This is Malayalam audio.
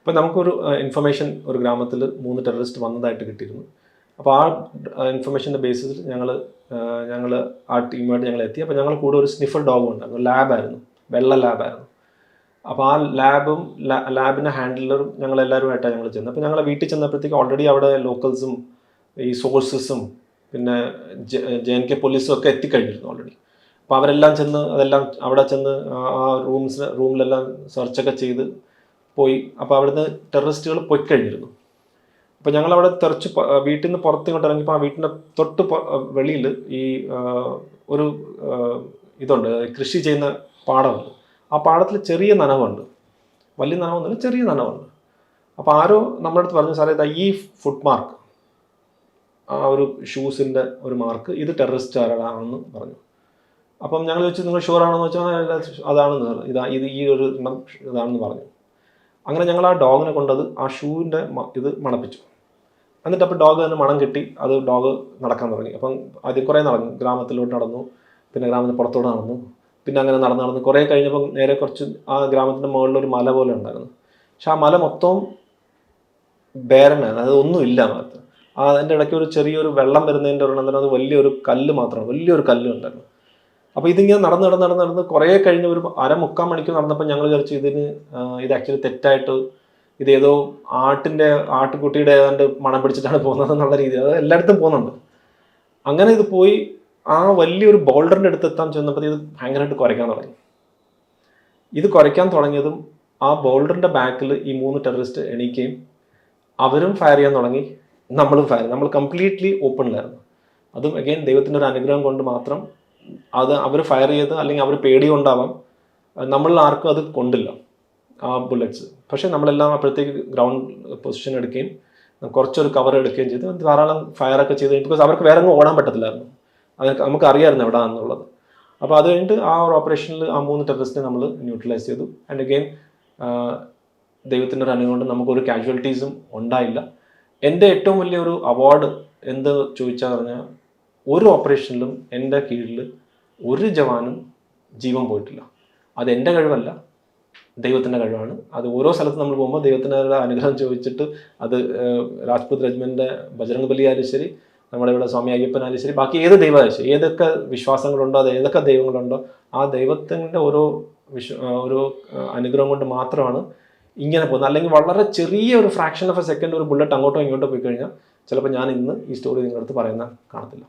അപ്പോൾ നമുക്കൊരു ഇൻഫർമേഷൻ ഒരു ഗ്രാമത്തിൽ മൂന്ന് ടെററിസ്റ്റ് വന്നതായിട്ട് കിട്ടിയിരുന്നു. അപ്പോൾ ആ ഇൻഫർമേഷന്റെ ബേസിസിൽ ഞങ്ങൾ ഞങ്ങൾ ആ ടീമായിട്ട് ഞങ്ങൾ എത്തി. അപ്പോൾ ഞങ്ങൾ കൂടെ ഒരു സ്നിഫർ ഡോഗ് ഉണ്ടായിരുന്നു ലാബായിരുന്നു വെള്ള ലാബായിരുന്നു അപ്പോൾ ആ ലാബും ലാബിന്റെ ഹാൻഡിലറും ഞങ്ങൾ എല്ലാവരുമായിട്ടാണ് ഞങ്ങൾ ചെന്നത്. അപ്പോൾ ഞങ്ങൾ വീട്ടിൽ ചെന്നപ്പോഴത്തേക്ക് ഓൾറെഡി അവിടെ ലോക്കൽസും ഈ സോഴ്സസും പിന്നെ ജെ എൻ കെ പോലീസും ഒക്കെ എത്തിക്കഴിഞ്ഞിരുന്നു ഓൾറെഡി അപ്പോൾ അവരെല്ലാം ചെന്ന് അതെല്ലാം അവിടെ ചെന്ന് ആ റൂംസ് റൂമിലെല്ലാം സെർച്ചൊക്കെ ചെയ്ത് പോയി. അപ്പോൾ അവിടുന്ന് ടെററിസ്റ്റുകൾ പോയി കഴിഞ്ഞിരുന്നു അപ്പോൾ ഞങ്ങൾ അവിടെ തെറിച്ച് വീട്ടിൽ നിന്ന് പുറത്ത് ഇങ്ങോട്ട് ഇറങ്ങിയപ്പോൾ ആ വീട്ടിന്റെ തൊട്ട് വെളിയിൽ ഈ ഒരു ഇതുണ്ട്. കൃഷി ചെയ്യുന്ന പാടമുണ്ട്. ആ പാടത്തിൽ ചെറിയ നനവുണ്ട്. വലിയ നനവൊന്നുമില്ല ചെറിയ നനവുണ്ട്. അപ്പോൾ ആരോ നമ്മുടെ അടുത്ത് പറഞ്ഞു സാറേ ഇതാ ഈ ഫുട് മാർക്ക്. ആ ഒരു ഷൂസിന്റെ ഒരു മാർക്ക് ഇത് ടെററിസ്റ്റ് ആരാണെന്ന് പറഞ്ഞു. അപ്പം ഞങ്ങൾ ചോദിച്ചു നിങ്ങൾ ഷുവർ ആണെന്ന് വെച്ചാൽ "അല്ല, അതാണെന്ന് ഇതാ ഇത് ഈ ഒരു ഇതാണെന്ന് പറഞ്ഞു. അങ്ങനെ ഞങ്ങൾ ആ ഡോഗിനെ കൊണ്ടത് ആ ഷൂവിന്റെ ഇത് മണപ്പിച്ചു. എന്നിട്ട് അപ്പോൾ ഡോഗ് തന്നെ മണം കിട്ടി അത് ഡോഗ് നടക്കാൻ തുടങ്ങി. അപ്പം ആദ്യം കുറേ നടന്നു. ഗ്രാമത്തിലോട്ട് നടന്നു. പിന്നെ ഗ്രാമത്തിന് പുറത്തോട്ട് നടന്നു. പിന്നെ അങ്ങനെ നടന്ന് നടന്ന് കുറേ കഴിഞ്ഞപ്പോൾ നേരെ കുറച്ച് ആ ഗ്രാമത്തിന്റെ മുകളിൽ ഒരു മല പോലെ ഉണ്ടായിരുന്നു. പക്ഷെ ആ മല മൊത്തവും ബേരനാണ് അതായത് ഒന്നുമില്ല മാത്രം ആ അതിന്റെ ഇടയ്ക്ക് ഒരു ചെറിയൊരു വെള്ളം വരുന്നതിന്റെ ഒരു അത് വലിയൊരു കല്ല് മാത്രമാണ്. വലിയൊരു കല്ല് ഉണ്ടായിരുന്നു. അപ്പോൾ ഇതിങ്ങനെ നടന്ന് നടന്ന് നടന്ന് നടന്ന് കുറേ കഴിഞ്ഞ് ഒരു അര മുക്കാൽ മണിക്കൂർ നടന്നപ്പോൾ ഞങ്ങൾ വിചാരിച്ചു ഇതിന് ഇത് ആക്ച്വലി തെറ്റായിട്ട് ഇത് ഇതേതോ ആട്ടിന്റെ ആട്ടുകുട്ടിയുടെ ഏതാണ്ട് മണം പിടിച്ചിട്ടാണ് പോകുന്നത് എന്നുള്ള രീതിയിൽ. അത് എല്ലായിടത്തും പോകുന്നുണ്ട്. അങ്ങനെ ഇത് പോയി ആ വലിയൊരു ബോൾഡറിന്റെ അടുത്ത് എത്താൻ ചെന്നപ്പോൾ ഇത് ഭയങ്കരമായിട്ട് കുരയ്ക്കാൻ തുടങ്ങി. ഇത് കുരയ്ക്കാൻ തുടങ്ങിയതും ആ ബോൾഡറിന്റെ ബാക്കിൽ ഈ മൂന്ന് ടെററിസ്റ്റ് എണീക്കുകയും അവരും ഫയർ ചെയ്യാൻ തുടങ്ങി നമ്മളും ഫയർ നമ്മൾ കംപ്ലീറ്റ്ലി ഓപ്പണിലായിരുന്നു അതും അഗൈൻ ദൈവത്തിന്റെ ഒരു അനുഗ്രഹം കൊണ്ട് മാത്രം അത് അവർ ഫയർ ചെയ്ത് അല്ലെങ്കിൽ അവർ പേടി കൊണ്ടാവാം നമ്മളിൽ ആർക്കും അത് കൊണ്ടില്ല ആ ബുള്ളറ്റ്സ് പക്ഷേ നമ്മളെല്ലാം അപ്പോഴത്തേക്ക് ഗ്രൗണ്ട് പൊസിഷൻ എടുക്കുകയും കുറച്ചൊരു കവർ എടുക്കുകയും ചെയ്ത്. ധാരാളം ഫയറൊക്കെ ചെയ്ത് ബിക്കോസ് അവർക്ക് വേറെ അങ്ങ് ഓടാൻ പറ്റത്തില്ലായിരുന്നു. അത് നമുക്ക് അറിയാമായിരുന്നു എവിടെ എന്നുള്ളത്. അപ്പോൾ അത് കഴിഞ്ഞിട്ട് ആ ഒരു ഓപ്പറേഷനിൽ ആ മൂന്ന് ടെററിസ്റ്റിനെ നമ്മൾ ന്യൂട്രലൈസ് ചെയ്തു. ആൻഡ് അഗെയിൻ ദൈവത്തിന്റെ ഒരു അനുകൊണ്ട് കൊണ്ട് നമുക്കൊരു കാഷ്വാലിറ്റീസും ഉണ്ടായില്ല. എന്റെ ഏറ്റവും വലിയൊരു അവാർഡ് എന്ത് ചോദിച്ചാൽ പറഞ്ഞാൽ ഒരു ഓപ്പറേഷനിലും എന്റെ കീഴിൽ ഒരു ജവാനും ജീവൻ പോയിട്ടില്ല. അത് എന്റെ കഴിവല്ല. ദൈവത്തിന്റെ കഴിവാണ്. അത് ഓരോ സ്ഥലത്ത് നമ്മൾ പോകുമ്പോൾ ദൈവത്തിന്റെ അനുഗ്രഹം ചോദിച്ചിട്ട് അത് രാജ്പുത് റെജിമെന്റെ ബജരംഗ് ബലി ആയാലും ശരി നമ്മുടെ ഇവിടെ സ്വാമി അയ്യപ്പൻ ആയാലും ശരി ബാക്കി ഏത് ദൈവമായാലും ശരി ഏതൊക്കെ വിശ്വാസങ്ങളുണ്ടോ അത് ഏതൊക്കെ ദൈവങ്ങളുണ്ടോ ആ ദൈവത്തിന്റെ ഓരോ വിശ്വ ഒരു അനുഗ്രഹം കൊണ്ട് മാത്രമാണ് ഇങ്ങനെ പോകുന്നത്. അല്ലെങ്കിൽ വളരെ ചെറിയ ഒരു ഫ്രാക്ഷൻ ഓഫ് എ സെക്കൻഡ് ഒരു ബുള്ളറ്റ് അങ്ങോട്ടോ ഇങ്ങോട്ടോ പോയി കഴിഞ്ഞാൽ ചിലപ്പോൾ ഞാൻ ഇന്ന് ഈ സ്റ്റോറി നിങ്ങളുടെ അടുത്ത് പറയുന്ന കാണത്തില്ല.